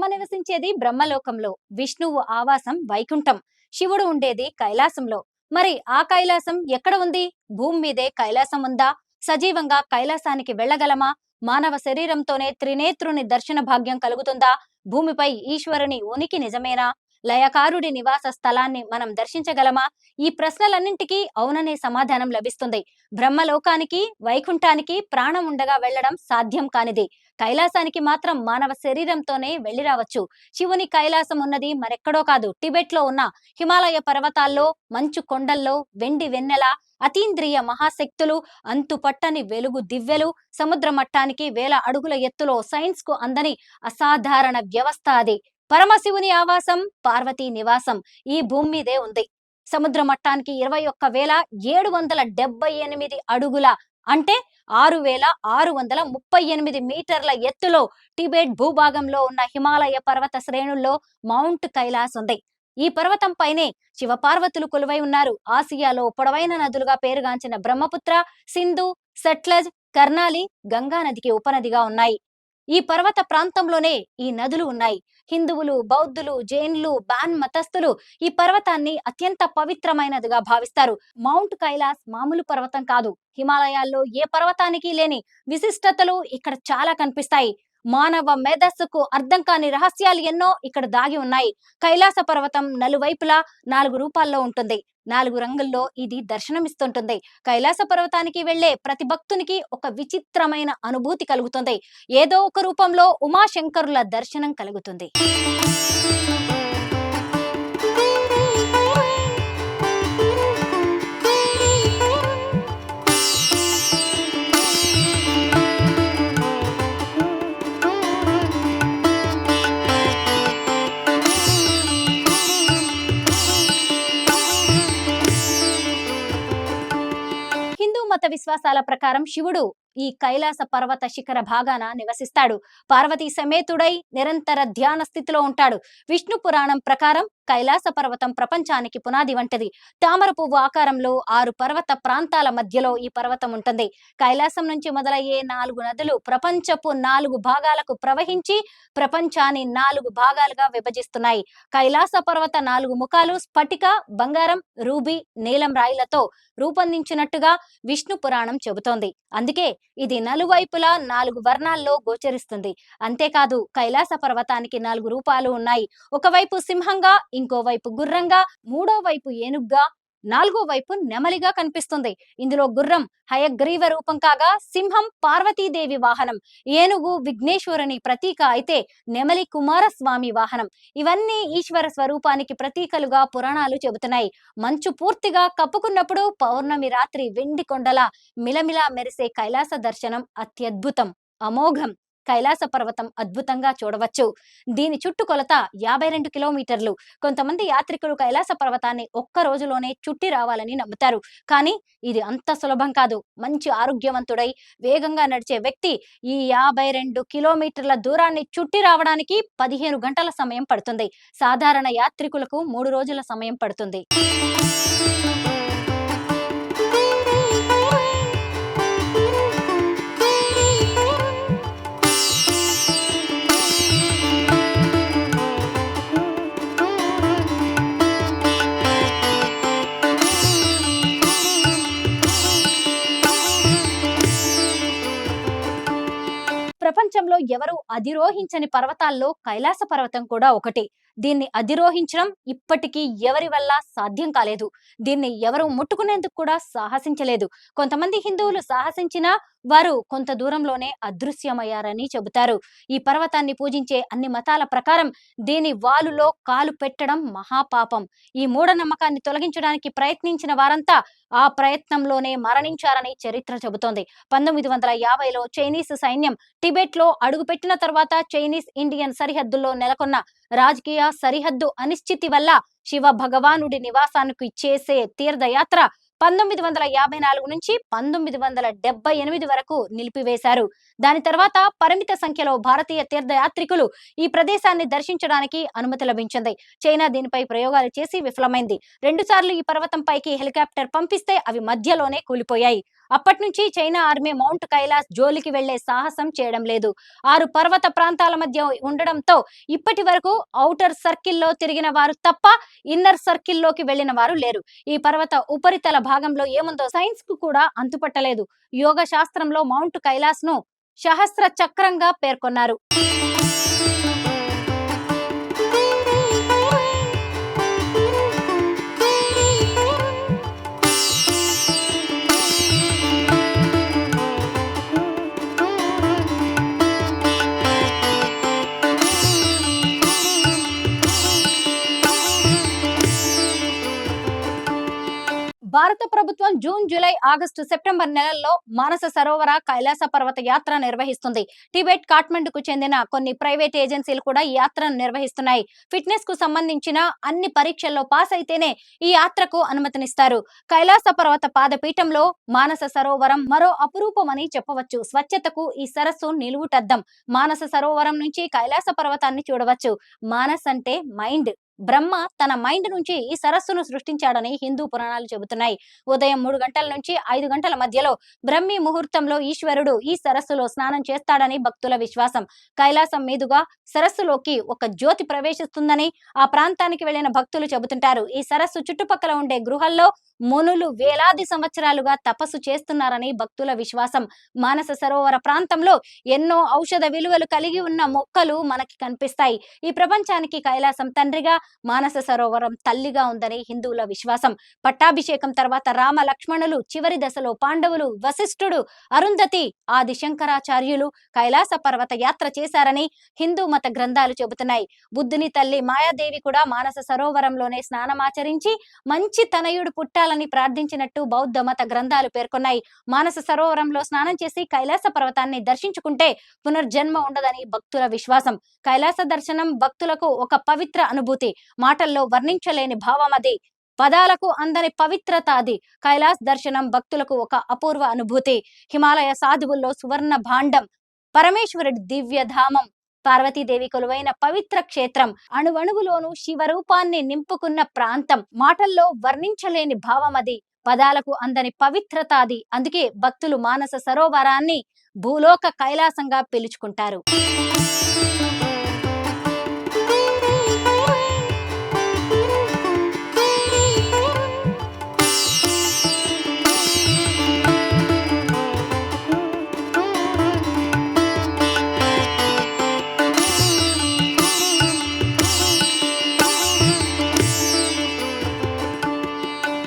బ్రహ్మ నివసించేది బ్రహ్మలోకంలో. విష్ణువు ఆవాసం వైకుంఠం. శివుడు ఉండేది కైలాసంలో. మరి ఆ కైలాసం ఎక్కడ ఉంది? భూమి మీదే కైలాసం ఉందా? సజీవంగా కైలాసానికి వెళ్ళగలమా? మానవ శరీరంతోనే త్రినేత్రుని దర్శన భాగ్యం కలుగుతుందా? భూమిపై ఈశ్వరుని ఉనికి నిజమేనా? లయకారుడి నివాస స్థలాన్ని మనం దర్శించగలమా? ఈ ప్రశ్నలన్నింటికీ అవుననే సమాధానం లభిస్తుంది. బ్రహ్మలోకానికి వైకుంఠానికి ప్రాణం ఉండగా వెళ్ళడం సాధ్యం కానిది. కైలాసానికి మాత్రం మానవ శరీరంతోనే వెళ్ళి రావచ్చు. శివుని కైలాసం ఉన్నది మరెక్కడో కాదు. టిబెట్లో ఉన్న హిమాలయ పర్వతాల్లో మంచు కొండల్లో వెండి వెన్నెల అతీంద్రియ మహాశక్తులు అంతుపట్టని వెలుగు దివ్యలు సముద్ర మట్టానికి వేల అడుగుల ఎత్తులో సైన్స్కు అందని అసాధారణ వ్యవస్థ అది. పరమశివుని ఆవాసం పార్వతీ నివాసం ఈ భూమి మీదే ఉంది. సముద్ర మట్టానికి ఇరవై ఒక్క వేల ఏడు వందల డెబ్బై ఎనిమిది అడుగుల అంటే ఆరు వేల ఆరు వందల ముప్పై ఎనిమిది మీటర్ల ఎత్తులో టిబెట్ భూభాగంలో ఉన్న హిమాలయ పర్వత శ్రేణుల్లో మౌంట్ కైలాస్ ఉంది. ఈ పర్వతం పైనే శివపార్వతులు కొలువై ఉన్నారు. ఆసియాలో పొడవైన నదులుగా పేరుగాంచిన బ్రహ్మపుత్ర సింధు సట్లజ్ కర్నాలి గంగా నదికి ఉపనదిగా ఉన్నాయి. ఈ పర్వత ప్రాంతంలోనే ఈ నదులు ఉన్నాయి. హిందువులు బౌద్ధులు జైన్లు బాన్ మతస్థులు ఈ పర్వతాన్ని అత్యంత పవిత్రమైనదిగా భావిస్తారు. మౌంట్ కైలాస్ మామూలు పర్వతం కాదు. హిమాలయాల్లో ఏ పర్వతానికి లేని విశిష్టతలు ఇక్కడ చాలా కనిపిస్తాయి. మానవ మేధస్సుకు అర్థం కాని రహస్యాలు ఎన్నో ఇక్కడ దాగి ఉన్నాయి. కైలాస పర్వతం నలువైపులా నాలుగు రూపాల్లో ఉంటుంది. నాలుగు రంగుల్లో ఇది దర్శనమిస్తుంటుంది. కైలాస పర్వతానికి వెళ్ళే ప్రతి భక్తునికి ఒక విచిత్రమైన అనుభూతి కలుగుతుంది. ఏదో ఒక రూపంలో ఉమాశంకరుల దర్శనం కలుగుతుంది. విశ్వాసాల ప్రకారం శివుడు ఈ కైలాస పర్వత శిఖర భాగాన నివసిస్తాడు. పార్వతీ సమేతుడై నిరంతర ధ్యాన స్థితిలో ఉంటాడు. విష్ణు పురాణం ప్రకారం కైలాస పర్వతం ప్రపంచానికి పునాది వంటిది. తామర పువ్వు ఆకారంలో ఆరు పర్వత ప్రాంతాల మధ్యలో ఈ పర్వతం ఉంటుంది. కైలాసం నుంచి మొదలయ్యే నాలుగు నదులు ప్రపంచపు నాలుగు భాగాలకు ప్రవహించి ప్రపంచాన్ని నాలుగు భాగాలుగా విభజిస్తున్నాయి. కైలాస పర్వత నాలుగు ముఖాలు స్ఫటిక బంగారం రూబీ నీలం రాయిలతో రూపొందించినట్టుగా విష్ణు పురాణం చెబుతోంది. అందుకే ఇది నలువైపులా నాలుగు వర్ణాల్లో గోచరిస్తుంది. అంతేకాదు కైలాస పర్వతానికి నాలుగు రూపాలు ఉన్నాయి. ఒకవైపు సింహంగా ఇంకోవైపు గుర్రంగా మూడో వైపు ఏనుగ్గా నాలుగో వైపు నెమలిగా కనిపిస్తుంది. ఇందులో గుర్రం హయగ్రీవ రూపం కాగా సింహం పార్వతీదేవి వాహనం. ఏనుగు విఘ్నేశ్వరుని ప్రతీక అయితే నెమలి కుమారస్వామి వాహనం. ఇవన్నీ ఈశ్వర స్వరూపానికి ప్రతీకలుగా పురాణాలు చెబుతున్నాయి. మంచు పూర్తిగా కప్పుకున్నప్పుడు పౌర్ణమి రాత్రి వెండి కొండల మిలమిలా మెరిసే కైలాస దర్శనం అత్యద్భుతం. అమోఘం. కైలాస పర్వతం అద్భుతంగా చూడవచ్చు. దీని చుట్టుకొలత యాభై రెండు కిలోమీటర్లు. కొంతమంది యాత్రికులు కైలాస పర్వతాన్ని ఒక్క రోజులోనే చుట్టి రావాలని నమ్ముతారు. కానీ ఇది అంత సులభం కాదు. మంచి ఆరోగ్యవంతుడై వేగంగా నడిచే వ్యక్తి ఈ యాభై రెండు కిలోమీటర్ల దూరాన్ని చుట్టి రావడానికి పదిహేను గంటల సమయం పడుతుంది. సాధారణ యాత్రికులకు మూడు రోజుల సమయం పడుతుంది. ఎవరు అధిరోహించని పర్వతాల్లో కైలాస పర్వతం కూడా ఒకటి. దీన్ని అధిరోహించడం ఇప్పటికీ ఎవరి వల్ల సాధ్యం కాలేదు. దీన్ని ఎవరు ముట్టుకునేందుకు కూడా సాహసించలేదు. కొంతమంది హిందువులు సాహసించినా వారు కొంత దూరంలోనే అదృశ్యమయ్యారని చెబుతారు. ఈ పర్వతాన్ని పూజించే అన్ని మతాల ప్రకారం దీని వాలులో కాలు పెట్టడం మహాపాపం. ఈ మూఢనమ్మకాన్ని తొలగించడానికి ప్రయత్నించిన వారంతా ఆ ప్రయత్నంలోనే మరణించారని చరిత్ర చెబుతోంది. పంతొమ్మిది వందల యాభైలో చైనీస్ సైన్యం టిబెట్లో అడుగుపెట్టిన తర్వాత చైనీస్ ఇండియన్ సరిహద్దుల్లో నెలకొన్న రాజకీయ సరిహద్దు అనిశ్చితి వల్ల శివ భగవానుడి నివాసానికి చేసే తీర్థయాత్ర పంతొమ్మిది వందల యాభై నాలుగు నుంచి పంతొమ్మిది వందల డెబ్బై ఎనిమిది వరకు నిలిపివేశారు. దాని తర్వాత పరిమిత సంఖ్యలో భారతీయ తీర్థయాత్రికులు ఈ ప్రదేశాన్ని దర్శించడానికి అనుమతి లభించింది. చైనా దీనిపై ప్రయోగాలు చేసి విఫలమైంది. రెండుసార్లు ఈ పర్వతంపైకి హెలికాప్టర్ పంపిస్తే అవి మధ్యలోనే కూలిపోయాయి. అప్పటి నుంచి చైనా ఆర్మీ మౌంట్ కైలాస్ జోలికి వెళ్ళే సాహసం చేయడం లేదు. ఆరు పర్వత ప్రాంతాల మధ్య ఉండడంతో ఇప్పటి వరకు ఔటర్ సర్కిల్లో తిరిగిన వారు తప్ప ఇన్నర్ సర్కిల్లోకి వెళ్ళిన వారు లేరు. ఈ పర్వత ఉపరితల భాగంలో ఏముందో సైన్స్కు కూడా అంతుపట్టలేదు. యోగ శాస్త్రంలో మౌంట్ కైలాస్ను సహస్ర చక్రంగా పేర్కొన్నారు. భారత ప్రభుత్వం జూన్ జూలై ఆగస్టు సెప్టెంబర్ నెలల్లో మానస సరోవర కైలాస పర్వత యాత్ర నిర్వహిస్తుంది. టిబెట్ కాఠ్మండుకు చెందిన కొన్ని ప్రైవేట్ ఏజెన్సీలు కూడా ఈ యాత్రను నిర్వహిస్తున్నాయి. ఫిట్నెస్కు సంబంధించిన అన్ని పరీక్షల్లో పాస్ అయితేనే ఈ యాత్రకు అనుమతినిస్తారు. కైలాస పర్వత పాదపీఠంలో మానస సరోవరం మరో అపురూపమని చెప్పవచ్చు. స్వచ్ఛతకు ఈ సరస్సు నిలువుటద్దం. మానస సరోవరం నుంచి కైలాస పర్వతాన్ని చూడవచ్చు. మానస్ అంటే మైండ్. బ్రహ్మ తన మైండ్ నుంచి ఈ సరస్సును సృష్టించాడని హిందూ పురాణాలు చెబుతున్నాయి. ఉదయం మూడు గంటల నుంచి ఐదు గంటల మధ్యలో బ్రహ్మి ముహూర్తంలో ఈశ్వరుడు ఈ సరస్సులో స్నానం చేస్తాడని భక్తుల విశ్వాసం. కైలాసం మీదుగా సరస్సులోకి ఒక జ్యోతి ప్రవేశిస్తుందని ఆ ప్రాంతానికి వెళ్ళిన భక్తులు చెబుతుంటారు. ఈ సరస్సు చుట్టుపక్కల ఉండే గృహల్లో మునులు వేలాది సంవత్సరాలుగా తపస్సు చేస్తున్నారని భక్తుల విశ్వాసం. మానస సరోవర ప్రాంతంలో ఎన్నో ఔషధ విలువలు కలిగి ఉన్న మొక్కలు మనకి కనిపిస్తాయి. ఈ ప్రపంచానికి కైలాసం తండ్రిగా మానస సరోవరం తల్లిగా ఉందని హిందువుల విశ్వాసం. పట్టాభిషేకం తర్వాత రామ లక్ష్మణులు చివరి దశలో పాండవులు వశిష్ఠుడు అరుంధతి ఆది శంకరాచార్యులు కైలాస పర్వత యాత్ర చేశారని హిందూ మత గ్రంథాలు చెబుతున్నాయి. బుద్ధుని తల్లి మాయాదేవి కూడా మానస సరోవరంలోనే స్నానమాచరించి మంచి తనయుడు పుట్టాలని ప్రార్థించినట్టు బౌద్ధ మత గ్రంథాలు పేర్కొన్నాయి. మానస సరోవరంలో స్నానం చేసి కైలాస పర్వతాన్ని దర్శించుకుంటే పునర్జన్మ ఉండదని భక్తుల విశ్వాసం. కైలాస దర్శనం భక్తులకు ఒక పవిత్ర అనుభూతి. మాటల్లో వర్ణించలేని భావం అది. పదాలకు అందని పవిత్రత అది. కైలాస్ దర్శనం భక్తులకు ఒక అపూర్వ అనుభూతి. హిమాలయ సాధువుల్లో సువర్ణ భాండం. పరమేశ్వరుడి దివ్య ధామం. పార్వతీదేవి కొలువైన పవిత్ర క్షేత్రం. అణువణువులోనూ శివరూపాన్ని నింపుకున్న ప్రాంతం. మాటల్లో వర్ణించలేని భావం అది. పదాలకు అందని పవిత్రత అది. అందుకే భక్తులు మానస సరోవరాన్ని భూలోక కైలాసంగా పిలుచుకుంటారు.